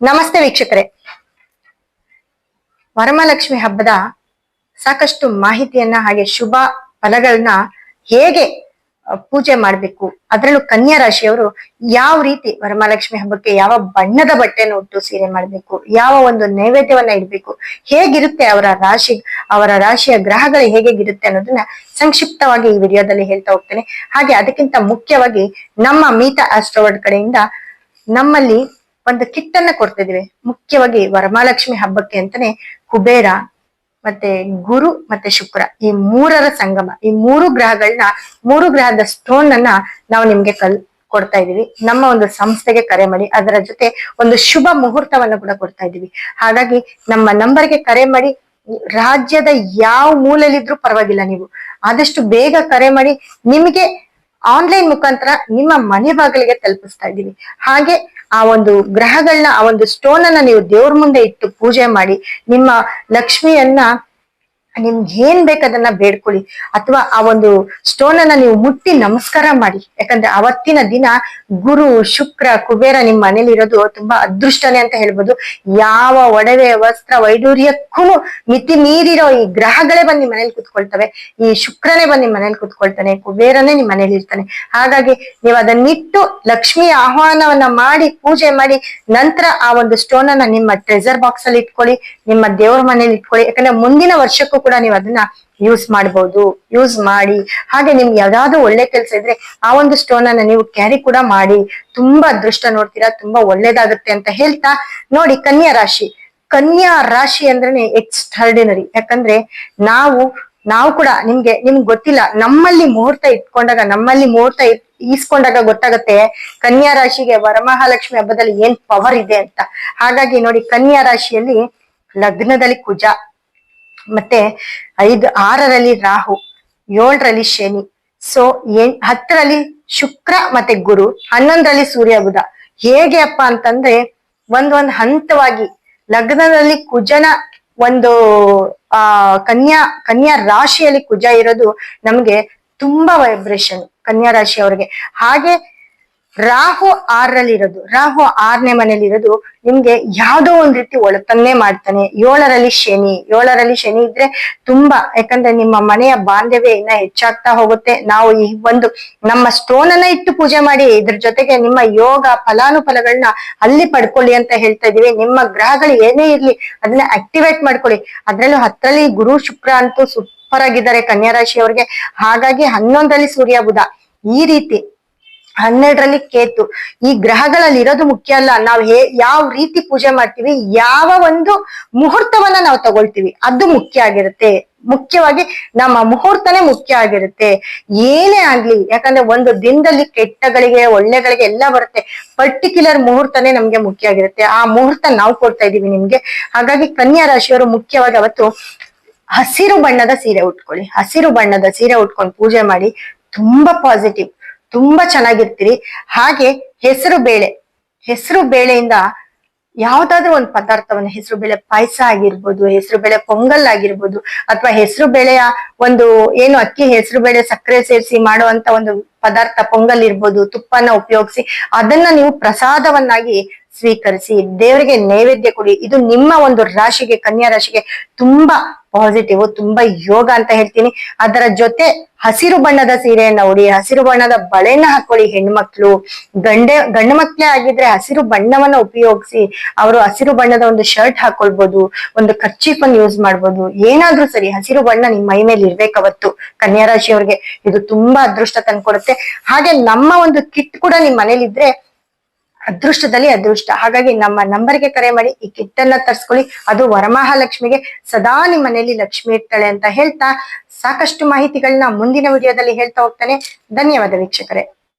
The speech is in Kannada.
ನಮಸ್ತೆ ವೀಕ್ಷಕರೇ. ವರಮಹಾಲಕ್ಷ್ಮಿ ಹಬ್ಬದ ಸಾಕಷ್ಟು ಮಾಹಿತಿಯನ್ನ ಹಾಗೆ ಶುಭ ಫಲಗಳನ್ನ ಹೇಗೆ ಪೂಜೆ ಮಾಡ್ಬೇಕು, ಅದರಲ್ಲೂ ಕನ್ಯಾ ರಾಶಿಯವರು ಯಾವ ರೀತಿ ವರಮಹಾಲಕ್ಷ್ಮಿ ಹಬ್ಬಕ್ಕೆ ಯಾವ ಬಣ್ಣದ ಬಟ್ಟೆಯನ್ನು ಉಟ್ಟು ಸೀರೆ ಮಾಡ್ಬೇಕು, ಯಾವ ಒಂದು ನೈವೇದ್ಯವನ್ನ ಇಡ್ಬೇಕು, ಹೇಗಿರುತ್ತೆ ಅವರ ರಾಶಿ, ಅವರ ರಾಶಿಯ ಗ್ರಹಗಳು ಹೇಗಿರುತ್ತೆ ಅನ್ನೋದನ್ನ ಸಂಕ್ಷಿಪ್ತವಾಗಿ ಈ ವಿಡಿಯೋದಲ್ಲಿ ಹೇಳ್ತಾ ಹೋಗ್ತೇನೆ. ಹಾಗೆ ಅದಕ್ಕಿಂತ ಮುಖ್ಯವಾಗಿ ನಮ್ಮ ಮೀತ ಆಸ್ಟ್ರೋವರ್ಡ್ ಕಡೆಯಿಂದ ನಮ್ಮಲ್ಲಿ ಒಂದು ಕಿಟ್ ಅನ್ನ ಕೊಡ್ತಾ ಇದೀವಿ ಮುಖ್ಯವಾಗಿ ವರಮಹಾಲಕ್ಷ್ಮಿ ಹಬ್ಬಕ್ಕೆ ಅಂತಾನೆ ಕುಬೇರ, ಮತ್ತೆ ಗುರು, ಮತ್ತೆ ಶುಕ್ರ. ಈ ಮೂರರ ಸಂಗಮ, ಈ ಮೂರು ಗ್ರಹಗಳನ್ನ ಮೂರು ಗ್ರಹದ ಸ್ಟೋನ್ ಅನ್ನ ನಾವು ನಿಮ್ಗೆ ಕಲ್, ಕೊಡ್ತಾ ಇದೀವಿ ನಮ್ಮ ಒಂದು ಸಂಸ್ಥೆಗೆ ಕರೆ ಮಾಡಿ, ಅದರ ಜೊತೆ ಒಂದು ಶುಭ ಮುಹೂರ್ತವನ್ನ ಕೂಡ ಕೊಡ್ತಾ ಇದೀವಿ ಹಾಗಾಗಿ ನಮ್ಮ ನಂಬರ್ಗೆ ಕರೆ ಮಾಡಿ, ರಾಜ್ಯದ ಯಾವ ಮೂಲೆಯಲ್ಲಿದ್ರೂ ಪರವಾಗಿಲ್ಲ ನೀವು. ಆದಷ್ಟು ಬೇಗ ಕರೆ ಮಾಡಿ, ನಿಮಗೆ ಆನ್ಲೈನ್ ಮುಖಾಂತರ ನಿಮ್ಮ ಮನೆ ಬಾಗಿಲಿಗೆ ತಲುಪಿಸ್ತಾ ಇದ್ದೀವಿ ಹಾಗೆ ಆ ಒಂದು ಗ್ರಹಗಳನ್ನ, ಆ ಒಂದು ಸ್ಟೋನ್ ಅನ್ನ ನೀವು ದೇವ್ರ ಮುಂದೆ ಇಟ್ಟು ಪೂಜೆ ಮಾಡಿ ನಿಮ್ಮ ಲಕ್ಷ್ಮಿಯನ್ನ ನಿಮ್ಗೆ ಏನ್ ಬೇಕದನ್ನ ಬೇಡ್ಕೊಳ್ಳಿ. ಅಥವಾ ಆ ಒಂದು ಸ್ಟೋನ್ ಅನ್ನ ನೀವು ಮುಟ್ಟಿ ನಮಸ್ಕಾರ ಮಾಡಿ. ಯಾಕಂದ್ರೆ ಅವತ್ತಿನ ದಿನ ಗುರು, ಶುಕ್ರ, ಕುಬೇರ ನಿಮ್ಮ ಮನೇಲಿ ಇರೋದು ತುಂಬಾ ಅದೃಷ್ಟನೇ ಅಂತ ಹೇಳ್ಬೋದು. ಯಾವ ಒಡವೆ, ವಸ್ತ್ರ, ವೈಡೂರ್ಯಕ್ಕೂ ಮಿತಿ ಮೀರಿರೋ ಈ ಗ್ರಹಗಳೇ ಬಂದು ನಿಮ್ ಮನೇಲಿ ಕುತ್ಕೊಳ್ತವೆ. ಈ ಶುಕ್ರನೇ ಬಂದು ನಿಮ್ ಮನೇಲಿ ಕುತ್ಕೊಳ್ತಾನೆ, ಕುಬೇರನೇ ನಿಮ್ ಮನೇಲಿ ಇರ್ತಾನೆ. ಹಾಗಾಗಿ ನೀವು ಅದನ್ನಿಟ್ಟು ಲಕ್ಷ್ಮಿಯ ಆಹ್ವಾನವನ್ನ ಮಾಡಿ, ಪೂಜೆ ಮಾಡಿ, ನಂತರ ಆ ಒಂದು ಸ್ಟೋನ್ ಅನ್ನ ನಿಮ್ಮ ಟ್ರೆಸರ್ ಬಾಕ್ಸ್ ಅಲ್ಲಿ ಇಟ್ಕೊಳ್ಳಿ, ನಿಮ್ಮ ದೇವ್ರ ಮನೇಲಿ ಇಟ್ಕೊಳ್ಳಿ. ಯಾಕಂದ್ರೆ ಮುಂದಿನ ವರ್ಷಕ್ಕೂ ಕೂಡ ನೀವು ಅದನ್ನ ಯೂಸ್ ಮಾಡಬಹುದು ಯೂಸ್ ಮಾಡಿ, ಹಾಗೆ ನಿಮ್ಗೆ ಯಾವ್ದಾದ್ರು ಒಳ್ಳೆ ಕೆಲಸ ಇದ್ರೆ ಆ ಒಂದು ಸ್ಟೋನ್ ಅನ್ನ ನೀವು ಕ್ಯಾರಿ ಕೂಡ ಮಾಡಿ, ತುಂಬಾ ಅದೃಷ್ಟ ನೋಡ್ತೀರಾ, ತುಂಬಾ ಒಳ್ಳೇದಾಗುತ್ತೆ ಅಂತ ಹೇಳ್ತಾ ನೋಡಿ ಕನ್ಯಾ ರಾಶಿ. ಕನ್ಯಾ ರಾಶಿ ಅಂದ್ರೇನೆ ಎಕ್ಸ್ಟ್ರಾರ್ಡಿನರಿ ಯಾಕಂದ್ರೆ ನಾವು ನಾವು ಕೂಡ ನಿಮ್ಗೆ ನಿಮ್ಗೆ ಗೊತ್ತಿಲ್ಲ, ನಮ್ಮಲ್ಲಿ ಮುಹೂರ್ತ ಇಟ್ಕೊಂಡಾಗ, ನಮ್ಮಲ್ಲಿ ಮುಹೂರ್ತ ಇಸ್ಕೊಂಡಾಗ ಈಸ್ಕೊಂಡಾಗ ಗೊತ್ತಾಗತ್ತೆ ಕನ್ಯಾ ರಾಶಿಗೆ ವರಮಹಾಲಕ್ಷ್ಮಿ ಹಬ್ಬದಲ್ಲಿ ಏನ್ ಪವರ್ ಇದೆ ಅಂತ. ಹಾಗಾಗಿ ನೋಡಿ ಕನ್ಯಾ ರಾಶಿಯಲ್ಲಿ ಲಗ್ನದಲ್ಲಿ ಕುಜ. ಮತ್ತೆ ಐದು, ಆರರಲ್ಲಿ ರಾಹು, ಏಳರಲ್ಲಿ ಶನಿ. ಸೊ ಎಂ ಹತ್ತರಲ್ಲಿ ಶುಕ್ರ ಮತ್ತೆ ಗುರು, ಹನ್ನೊಂದರಲ್ಲಿ ಸೂರ್ಯ ಬುಧ. ಹೇಗೆ ಅಪ್ಪ ಅಂತಂದ್ರೆ, ಒಂದ್ ಒಂದ್ ಹಂತವಾಗಿ ಲಗ್ನದಲ್ಲಿ ಕುಜನ ಒಂದು, ಆ, ಕನ್ಯಾ ಕನ್ಯಾ ರಾಶಿಯಲ್ಲಿ ಕುಜ ಇರೋದು ನಮ್ಗೆ ತುಂಬಾ ವೈಬ್ರೇಷನ್ ಕನ್ಯಾ ರಾಶಿಯವರಿಗೆ. ಹಾಗೆ ರಾಹು ಆರಲ್ಲಿರೋದು ರಾಹು ಆರನೇ ಮನೇಲಿ ಇರೋದು ನಿಮ್ಗೆ ಯಾವ್ದೋ ಒಂದ್ ರೀತಿ ಒಳತನ್ನೇ ಮಾಡ್ತಾನೆ. ಏಳರಲ್ಲಿ ಶನಿ. ಏಳರಲ್ಲಿ ಶನಿ ಇದ್ರೆ ತುಂಬಾ, ಯಾಕಂದ್ರೆ ನಿಮ್ಮ ಮನೆಯ ಬಾಂಧವ್ಯ ಇನ್ನ ಹೆಚ್ಚಾಗ್ತಾ ಹೋಗುತ್ತೆ. ನಾವು ಈ ಒಂದು ನಮ್ಮ ಸ್ಟೋನ್ ಅನ್ನ ಇಟ್ಟು ಪೂಜೆ ಮಾಡಿ, ಇದ್ರ ಜೊತೆಗೆ ನಿಮ್ಮ ಯೋಗ ಫಲಾನುಫಲಗಳನ್ನ ಅಲ್ಲಿ ಪಡ್ಕೊಳ್ಳಿ ಅಂತ ಹೇಳ್ತಾ ಇದೀವಿ. ನಿಮ್ಮ ಗ್ರಹಗಳು ಏನೇ ಇರ್ಲಿ ಅದನ್ನ ಆಕ್ಟಿವೇಟ್ ಮಾಡ್ಕೊಳ್ಳಿ. ಅದ್ರಲ್ಲೂ ಹತ್ತರಲ್ಲಿ ಗುರು ಶುಕ್ರ ಅಂತೂ ಸೂಪರ್ ಆಗಿದ್ದಾರೆ ಕನ್ಯಾ ರಾಶಿಯವ್ರಿಗೆ ಹಾಗಾಗಿ ಹನ್ನೊಂದರಲ್ಲಿ ಸೂರ್ಯ ಬುಧ. ಈ ರೀತಿ ಹನ್ನೆರಡರಲ್ಲಿ ಕೇತು. ಈ ಗ್ರಹಗಳಲ್ಲಿ ಇರೋದು ಮುಖ್ಯ ಅಲ್ಲ. ನಾವು ಹೇ, ಯಾವ ರೀತಿ ಪೂಜೆ ಮಾಡ್ತೀವಿ, ಯಾವ ಒಂದು ಮುಹೂರ್ತವನ್ನ ನಾವು ತಗೊಳ್ತೀವಿ, ಅದು ಮುಖ್ಯ ಆಗಿರುತ್ತೆ. ಮುಖ್ಯವಾಗಿ ನಮ್ಮ ಮುಹೂರ್ತನೇ ಮುಖ್ಯ ಆಗಿರುತ್ತೆ. ಏನೇ ಆಗ್ಲಿ, ಯಾಕಂದ್ರೆ ಒಂದು ದಿನದಲ್ಲಿ ಕೆಟ್ಟಗಳಿಗೆ, ಒಳ್ಳೆಗಳಿಗೆ ಎಲ್ಲ ಬರುತ್ತೆ. ಪರ್ಟಿಕ್ಯುಲರ್ ಮುಹೂರ್ತನೇ ನಮ್ಗೆ ಮುಖ್ಯ ಆಗಿರುತ್ತೆ. ಆ ಮುಹೂರ್ತ ನಾವು ಕೊಡ್ತಾ ಇದೀವಿ ನಿಮ್ಗೆ. ಹಾಗಾಗಿ ಕನ್ಯಾ ರಾಶಿಯವರು ಮುಖ್ಯವಾಗಿ ಅವತ್ತು ಹಸಿರು ಬಣ್ಣದ ಸೀರೆ ಉಟ್ಕೊಳ್ಳಿ. ಹಸಿರು ಬಣ್ಣದ ಸೀರೆ ಉಟ್ಕೊಂಡು ಪೂಜೆ ಮಾಡಿ, ತುಂಬಾ ಪಾಸಿಟಿವ್ ತುಂಬಾ ಚೆನ್ನಾಗಿರ್ತೀರಿ. ಹಾಗೆ ಹೆಸರು ಬೇಳೆ. ಹೆಸರು ಬೇಳೆಯಿಂದ ಯಾವ್ದಾದ್ರು ಒಂದು ಪದಾರ್ಥವನ್ನ, ಹೆಸರು ಬೇಳೆ ಪಾಯಸ ಆಗಿರ್ಬೋದು, ಹೆಸರು ಬೇಳೆ ಪೊಂಗಲ್ ಆಗಿರ್ಬೋದು, ಅಥವಾ ಹೆಸರು ಬೇಳೆಯ ಒಂದು ಏನು ಅಕ್ಕಿ, ಹೆಸರು ಬೇಳೆ ಸಕ್ಕರೆ ಸೇರಿಸಿ ಮಾಡುವಂತ ಒಂದು ಪದಾರ್ಥ ಪೊಂಗಲ್ ಇರ್ಬೋದು, ತುಪ್ಪನ ಉಪಯೋಗಿಸಿ ಅದನ್ನ ನೀವು ಪ್ರಸಾದವನ್ನಾಗಿ ಸ್ವೀಕರಿಸಿ ದೇವರಿಗೆ ನೈವೇದ್ಯ ಕೊಡಿ. ಇದು ನಿಮ್ಮ ಒಂದು ರಾಶಿಗೆ, ಕನ್ಯಾ ರಾಶಿಗೆ ತುಂಬಾ ಪಾಸಿಟಿವ್ ತುಂಬಾ ಯೋಗ ಅಂತ ಹೇಳ್ತೀನಿ. ಅದರ ಜೊತೆ ಹಸಿರು ಬಣ್ಣದ ಸೀರೆಯನ್ನ ಉಡಿ, ಹಸಿರು ಬಣ್ಣದ ಬಳೆಯನ್ನ ಹಾಕೊಳ್ಳಿ ಹೆಣ್ಮಕ್ಳು. ಗಂಡೆ, ಗಂಡು ಮಕ್ಳೇ ಆಗಿದ್ರೆ ಹಸಿರು ಬಣ್ಣವನ್ನ ಉಪಯೋಗಿಸಿ ಅವರು ಹಸಿರು ಬಣ್ಣದ ಒಂದು ಶರ್ಟ್ ಹಾಕೊಳ್ಬಹುದು ಒಂದು ಕರ್ಚೀಫ್ ಯೂಸ್ ಮಾಡ್ಬೋದು. ಏನಾದ್ರೂ ಸರಿ, ಹಸಿರು ಬಣ್ಣ ನಿಮ್ಮ ಮೈ ಮೇಲೆ ಇರ್ಬೇಕು ಅವತ್ತು. ಕನ್ಯಾ ರಾಶಿಯವ್ರಿಗೆ ಇದು ತುಂಬಾ ಅದೃಷ್ಟ ತಂದ್ಕೊಡುತ್ತೆ. ಹಾಗೆ ನಮ್ಮ ಒಂದು ಕಿಟ್ ಕೂಡ ನಿಮ್ ಮನೇಲಿ ಇದ್ರೆ ಅದೃಷ್ಟದಲ್ಲಿ ಅದೃಷ್ಟ. ಹಾಗಾಗಿ ನಮ್ಮ ನಂಬರ್ಗೆ ಕರೆ ಮಾಡಿ, ಈ ಕಿಟ್ ಅನ್ನ ತರ್ಸ್ಕೊಳ್ಳಿ. ಅದು ವರಮಹಾಲಕ್ಷ್ಮಿಗೆ ಸದಾ ನಿಮ್ಮ ಮನೆಯಲ್ಲಿ ಲಕ್ಷ್ಮಿ ಇರ್ತಾಳೆ ಅಂತ ಹೇಳ್ತಾ ಸಾಕಷ್ಟು ಮಾಹಿತಿಗಳನ್ನ ಮುಂದಿನ ವಿಡಿಯೋದಲ್ಲಿ ಹೇಳ್ತಾ ಹೋಗ್ತಾನೆ. ಧನ್ಯವಾದ ವೀಕ್ಷಕರೇ.